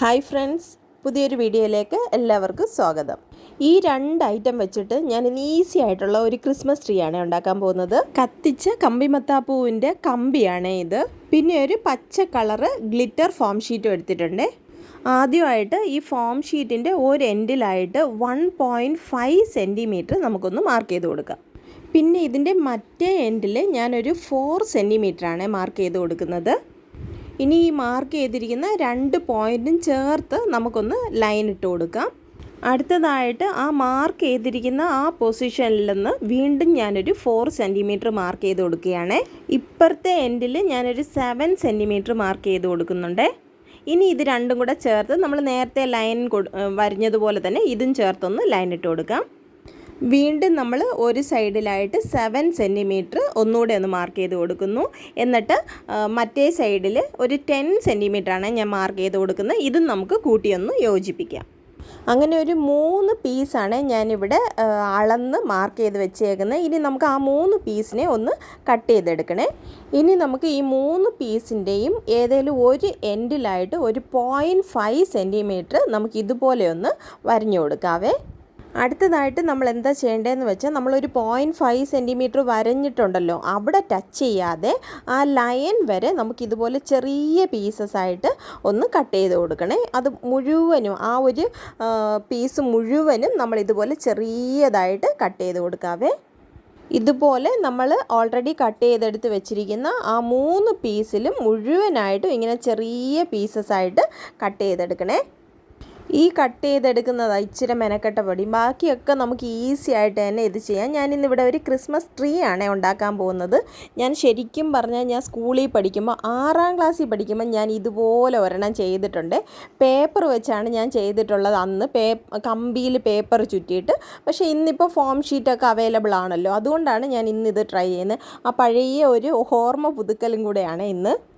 Hi friends പുതിയൊരു വീഡിയോയിലേക്ക് എല്ലാവർക്കും സ്വാഗതം. ഈ രണ്ട് ഐറ്റം വെച്ചിട്ട് ഞാൻ ഇന്ന് ഈസി ആയിട്ടുള്ള ഒരു ക്രിസ്മസ് ട്രീ ആണ് ഉണ്ടാക്കാൻ പോകുന്നത്. കത്തിച്ച കമ്പിമത്താപ്പൂവിന്റെ കമ്പിയാണ് ഇത്. പിന്നെ ഒരു പച്ച കളറ് ഗ്ലിറ്റർ ഫോം ഷീറ്റും എടുത്തിട്ടുണ്ട്. ആദ്യമായിട്ട് ഈ ഫോം ഷീറ്റിന്റെ ഒരു എൻഡിലായിട്ട് വൺ പോയിന്റ് ഫൈവ് സെന്റിമീറ്റർ നമുക്കൊന്ന് മാർക്ക് ചെയ്ത് കൊടുക്കാം. പിന്നെ ഇതിന്റെ മറ്റേ എൻഡിൽ ഞാനൊരു ഫോർ സെന്റിമീറ്ററാണ് മാർക്ക് ചെയ്ത് കൊടുക്കുന്നത്. ഇനി ഈ മാർക്ക് ചെയ്തിരിക്കുന്ന രണ്ട് പോയിന്റും ചേർത്ത് നമുക്കൊന്ന് ലൈൻ ഇട്ട് കൊടുക്കാം. അടുത്തതായിട്ട് ആ മാർക്ക് ചെയ്തിരിക്കുന്ന ആ പൊസിഷനിൽ നിന്ന് വീണ്ടും ഞാനൊരു ഫോർ സെന്റിമീറ്റർ മാർക്ക് ചെയ്ത് കൊടുക്കുകയാണ്. ഇപ്പുറത്തെ എൻഡിൽ ഞാനൊരു സെവൻ സെന്റിമീറ്റർ മാർക്ക് ചെയ്ത് കൊടുക്കുന്നുണ്ട്. ഇനി ഇത് രണ്ടും കൂടെ ചേർത്ത് നമ്മൾ നേരത്തെ ലൈൻ വരഞ്ഞതുപോലെ തന്നെ ഇതും ചേർത്തൊന്ന് ലൈൻ ഇട്ട് കൊടുക്കാം. വീണ്ടും നമ്മൾ ഒരു സൈഡിലായിട്ട് സെവൻ സെന്റിമീറ്റർ ഒന്നുകൂടെ ഒന്ന് മാർക്ക് ചെയ്ത് കൊടുക്കുന്നു. എന്നിട്ട് മറ്റേ സൈഡിൽ ഒരു ടെൻ ആണ് ഞാൻ മാർക്ക് ചെയ്ത് കൊടുക്കുന്നത്. ഇതും നമുക്ക് കൂട്ടിയൊന്ന് യോജിപ്പിക്കാം. അങ്ങനെ ഒരു മൂന്ന് പീസാണ് ഞാനിവിടെ അളന്ന് മാർക്ക് ചെയ്ത് വെച്ചേക്കുന്നത്. ഇനി നമുക്ക് ആ മൂന്ന് പീസിനെ ഒന്ന് കട്ട് ചെയ്തെടുക്കണേ. ഇനി നമുക്ക് ഈ മൂന്ന് പീസിന്റെയും ഏതെങ്കിലും ഒരു എൻഡിലായിട്ട് ഒരു പോയിന്റ് ഫൈവ് സെന്റിമീറ്റർ നമുക്ക് ഇതുപോലെ ഒന്ന് വരഞ്ഞു കൊടുക്കാവേ. അടുത്തതായിട്ട് നമ്മൾ എന്താ ചെയ്യേണ്ടതെന്ന് വെച്ചാൽ നമ്മളൊരു പോയിന്റ് ഫൈവ് സെന്റിമീറ്റർ വരഞ്ഞിട്ടുണ്ടല്ലോ അവിടെ ടച്ച് ചെയ്യാതെ ആ ലൈൻ വരെ നമുക്കിതുപോലെ ചെറിയ പീസസ് ആയിട്ട് ഒന്ന് കട്ട് ചെയ്ത് കൊടുക്കണേ. അത് മുഴുവനും ആ ഒരു പീസ് മുഴുവനും നമ്മൾ ഇതുപോലെ ചെറിയതായിട്ട് കട്ട് ചെയ്ത് കൊടുക്കാവേ. ഇതുപോലെ നമ്മൾ ഓൾറെഡി കട്ട് ചെയ്തെടുത്ത് വെച്ചിരിക്കുന്ന ആ മൂന്ന് പീസിലും മുഴുവനായിട്ടും ഇങ്ങനെ ചെറിയ പീസസ് ആയിട്ട് കട്ട് ചെയ്തെടുക്കണേ. ഈ കട്ട് ചെയ്തെടുക്കുന്നതാണ് ഇച്ചിരി മെനക്കെട്ട പടി. ബാക്കിയൊക്കെ നമുക്ക് ഈസി ആയിട്ട് തന്നെ ഇത് ചെയ്യാം. ഞാൻ ഇന്നിവിടെ ഒരു ക്രിസ്മസ് ട്രീ ആണ് ഉണ്ടാക്കാൻ പോകുന്നത്. ഞാൻ ശരിക്കും പറഞ്ഞാൽ ഞാൻ സ്കൂളിൽ പഠിക്കുമ്പോൾ ആറാം ക്ലാസ്സിൽ പഠിക്കുമ്പോൾ ഞാൻ ഇതുപോലെ ഒരെണ്ണം ചെയ്തിട്ടുണ്ട്. പേപ്പർ വെച്ചാണ് ഞാൻ ചെയ്തിട്ടുള്ളത് അന്ന്. പേ കമ്പിയിൽ പേപ്പർ ചുറ്റിയിട്ട്. പക്ഷേ ഇന്നിപ്പോൾ ഫോം ഷീറ്റൊക്കെ അവൈലബിൾ ആണല്ലോ. അതുകൊണ്ടാണ് ഞാൻ ഇന്നിത് ട്രൈ ചെയ്യുന്നത്. ആ പഴയ ഒരു ഓർമ്മ പുതുക്കലും കൂടെയാണ് ഇന്ന്.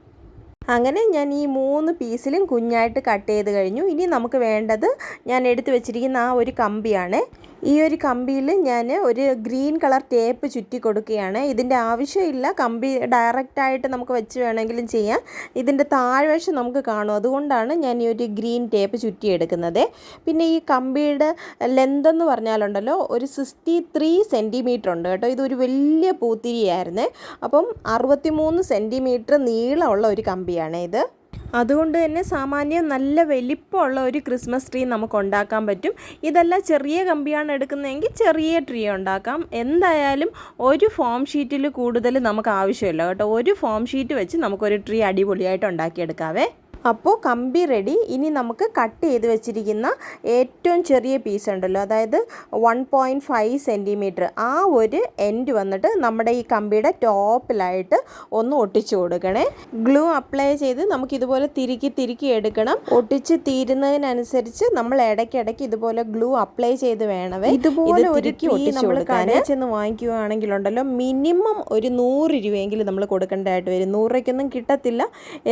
അങ്ങനെ ഞാൻ ഈ മൂന്ന് പീസിലും കുഞ്ഞായിട്ട് കട്ട് ചെയ്ത് കഴിഞ്ഞു. ഇനി നമുക്ക് വേണ്ടത് ഞാൻ എടുത്തു വെച്ചിരിക്കുന്ന ആ ഒരു കമ്പിയാണ്. ഈ ഒരു കമ്പിയിൽ ഞാൻ ഒരു ഗ്രീൻ കളർ ടേപ്പ് ചുറ്റി കൊടുക്കുകയാണ്. ഇതിന്റെ ആവശ്യമില്ല. കമ്പി ഡയറക്റ്റായിട്ട് നമുക്ക് വെച്ച് വേണമെങ്കിലും ചെയ്യാം. ഇതിന്റെ താഴ്വശം നമുക്ക് കാണും. അതുകൊണ്ടാണ് ഞാൻ ഈ ഒരു ഗ്രീൻ ടേപ്പ് ചുറ്റിയെടുക്കുന്നത്. പിന്നെ ഈ കമ്പിയുടെ ലെന്ത് എന്ന് പറഞ്ഞാലുണ്ടല്ലോ ഒരു സിക്സ്റ്റി ത്രീ സെന്റിമീറ്റർ ഉണ്ട് കേട്ടോ. ഇതൊരു വലിയ പൂത്തിരിയായിരുന്നു. അപ്പം അറുപത്തിമൂന്ന് സെന്റിമീറ്റർ നീളമുള്ള ഒരു കമ്പിയാണ് ഇത്. അതുകൊണ്ട് തന്നെ സാമാന്യം നല്ല വലിപ്പമുള്ള ഒരു ക്രിസ്മസ് ട്രീ നമുക്ക് ഉണ്ടാക്കാൻ പറ്റും. ഇതല്ല ചെറിയ കമ്പിയാണ് എടുക്കുന്നതെങ്കിൽ ചെറിയ ട്രീ ഉണ്ടാക്കാം. എന്തായാലും ഒരു ഫോം ഷീറ്റിൽ കൂടുതൽ നമുക്ക് ആവശ്യമില്ല കേട്ടോ. ഒരു ഫോം ഷീറ്റ് വെച്ച് നമുക്കൊരു ട്രീ അടിപൊളിയായിട്ട് ഉണ്ടാക്കിയെടുക്കാവേ. അപ്പോൾ കമ്പി റെഡി ഇനി നമുക്ക് കട്ട് ചെയ്ത് വെച്ചിരിക്കുന്ന ഏറ്റവും ചെറിയ പീസ് ഉണ്ടല്ലോ. അതായത് വൺ പോയിന്റ് ഫൈവ് സെന്റിമീറ്റർ ആ ഒരു എൻഡ് വന്നിട്ട് നമ്മുടെ ഈ കമ്പിയുടെ ടോപ്പിലായിട്ട് ഒന്ന് ഒട്ടിച്ചു കൊടുക്കണേ. ഗ്ലൂ അപ്ലൈ ചെയ്ത് നമുക്ക് ഇതുപോലെ തിരുക്കി തിരുക്കി എടുക്കണം. ഒട്ടിച്ച് തീരുന്നതിനനുസരിച്ച് നമ്മൾ ഇടയ്ക്കിടയ്ക്ക് ഇതുപോലെ ഗ്ലൂ അപ്ലൈ ചെയ്ത് വേണമേ ഇതുപോലെ ഒരു നമ്മൾ കടയിൽ ചെന്ന് വാങ്ങിക്കുകയാണെങ്കിലുണ്ടല്ലോ മിനിമം ഒരു നൂറ് രൂപയെങ്കിലും നമ്മൾ കൊടുക്കേണ്ടതായിട്ട് വരും. നൂറ് രൂപയ്ക്കൊന്നും കിട്ടത്തില്ല.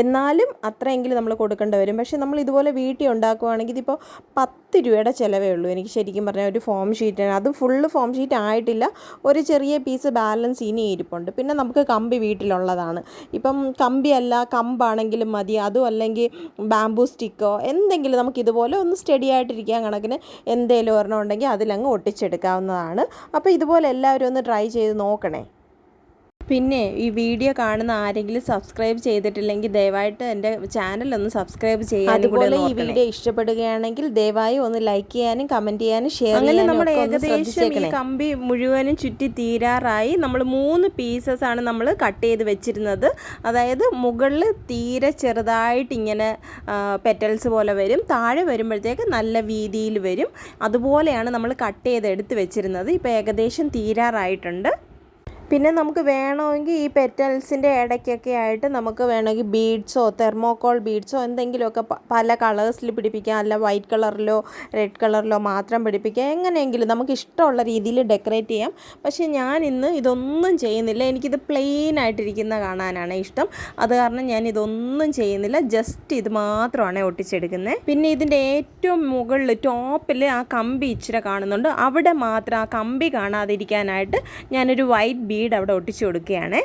എന്നാലും അത്രയെങ്കിലും നമ്മൾ കൊടുക്കേണ്ടി വരും. പക്ഷേ നമ്മൾ ഇതുപോലെ വീട്ടിൽ ഉണ്ടാക്കുവാണെങ്കിൽ ഇതിപ്പോൾ പത്ത് രൂപയുടെ ചിലവേ ഉള്ളൂ. എനിക്ക് ശരിക്കും പറഞ്ഞാൽ ഒരു ഫോം ഷീറ്റാണ്. അത് ഫുള്ള് ഫോം ഷീറ്റ് ആയിട്ടില്ല. ഒരു ചെറിയ പീസ് ബാലൻസ് ഇനി ഇരിപ്പുണ്ട്. പിന്നെ നമുക്ക് കമ്പി വീട്ടിലുള്ളതാണ്. ഇപ്പം കമ്പിയല്ല കമ്പാണെങ്കിലും മതി. അതും അല്ലെങ്കിൽ ബാംബൂ സ്റ്റിക്കോ എന്തെങ്കിലും നമുക്ക് ഇതുപോലെ ഒന്ന് സ്റ്റഡി ആയിട്ടിരിക്കാൻ കണക്കിന് എന്തെങ്കിലും ഒരെണ്ണം ഉണ്ടെങ്കിൽ അതിലങ്ങ് ഒട്ടിച്ചെടുക്കാവുന്നതാണ്. അപ്പോൾ ഇതുപോലെ എല്ലാവരും ഒന്ന് ട്രൈ ചെയ്ത് നോക്കണേ. പിന്നെ ഈ വീഡിയോ കാണുന്ന ആരെങ്കിലും സബ്സ്ക്രൈബ് ചെയ്തിട്ടില്ലെങ്കിൽ ദയവായിട്ട് എന്റെ ചാനൽ ഒന്ന് സബ്സ്ക്രൈബ് ചെയ്യുക അതുപോലെ ഈ വീഡിയോ ഇഷ്ടപ്പെടുകയാണെങ്കിൽ ദയവായി ഒന്ന് ലൈക്ക് ചെയ്യാനും കമന്റ് ചെയ്യാനും ഷെയർ ചെയ്യാനും നമ്മുടെ ഏകദേശം ഈ കമ്പി മുഴുവനും ചുറ്റി തീരാറായി. നമ്മൾ മൂന്ന് പീസസ് ആണ് നമ്മൾ കട്ട് ചെയ്ത് വെച്ചിരുന്നത്. അതായത് മുകളിൽ തീരെ ചെറുതായിട്ട് ഇങ്ങനെ പെറ്റൽസ് പോലെ വരും. താഴെ വരുമ്പോഴത്തേക്ക് നല്ല വീതിയിൽ വരും. അതുപോലെയാണ് നമ്മൾ കട്ട് ചെയ്ത് എടുത്ത് വെച്ചിരുന്നത്. ഇപ്പോൾ ഏകദേശം തീരാറായിട്ടുണ്ട്. പിന്നെ നമുക്ക് വേണമെങ്കിൽ ഈ പെറ്റൽസിന്റെ ഇടയ്ക്കൊക്കെ ആയിട്ട് നമുക്ക് വേണമെങ്കിൽ ബീഡ്സോ തെർമോക്കോൾ ബീഡ്സോ എന്തെങ്കിലുമൊക്കെ പല കളേഴ്സിൽ പിടിപ്പിക്കാം. അല്ല വൈറ്റ് കളറിലോ റെഡ് കളറിലോ മാത്രം പിടിപ്പിക്കാം. എങ്ങനെയെങ്കിലും നമുക്ക് ഇഷ്ടമുള്ള രീതിയിൽ ഡെക്കറേറ്റ് ചെയ്യാം. പക്ഷേ ഞാൻ ഇന്ന് ഇതൊന്നും ചെയ്യുന്നില്ല. എനിക്കിത് പ്ലെയിൻ ആയിട്ടിരിക്കുന്ന കാണാനാണ് ഇഷ്ടം. അത് കാരണം ഞാൻ ഇതൊന്നും ചെയ്യുന്നില്ല. ജസ്റ്റ് ഇത് മാത്രമാണ് ഒട്ടിച്ചെടുക്കുന്നത് പിന്നെ ഇതിന്റെ ഏറ്റവും മുകളിൽ ടോപ്പിൽ ആ കമ്പി ഇച്ചിരി കാണുന്നുണ്ട്. അവിടെ മാത്രം ആ കമ്പി കാണാതിരിക്കാനായിട്ട് ഞാനൊരു വൈറ്റ് ബീഡ് അവിടെ ഒട്ടിച്ചു കൊടുക്കുകയാണ്.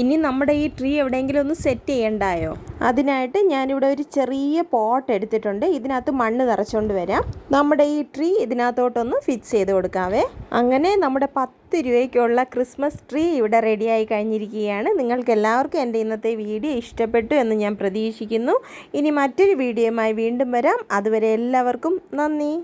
ഇനി നമ്മുടെ ഈ ട്രീ എവിടെയെങ്കിലും ഒന്ന് സെറ്റ് ചെയ്യണ്ടായോ? അതിനായിട്ട് ഞാനിവിടെ ഒരു ചെറിയ പോട്ട് എടുത്തിട്ടുണ്ട്. ഇതിനകത്ത് മണ്ണ് നിറച്ചുകൊണ്ട് വരാം. നമ്മുടെ ഈ ട്രീ ഇതിനകത്തോട്ടൊന്ന് ഫിക്സ് ചെയ്ത് കൊടുക്കാവേ. അങ്ങനെ നമ്മുടെ പത്ത് രൂപയ്ക്കുള്ള ക്രിസ്മസ് ട്രീ ഇവിടെ റെഡിയായി കഴിഞ്ഞിരിക്കുകയാണ്. നിങ്ങൾക്ക് എല്ലാവർക്കും എന്റെ ഇന്നത്തെ വീഡിയോ ഇഷ്ടപ്പെട്ടു എന്ന് ഞാൻ പ്രതീക്ഷിക്കുന്നു. ഇനി മറ്റൊരു വീഡിയോയുമായി വീണ്ടും വരാം. അതുവരെ എല്ലാവർക്കും നന്ദി.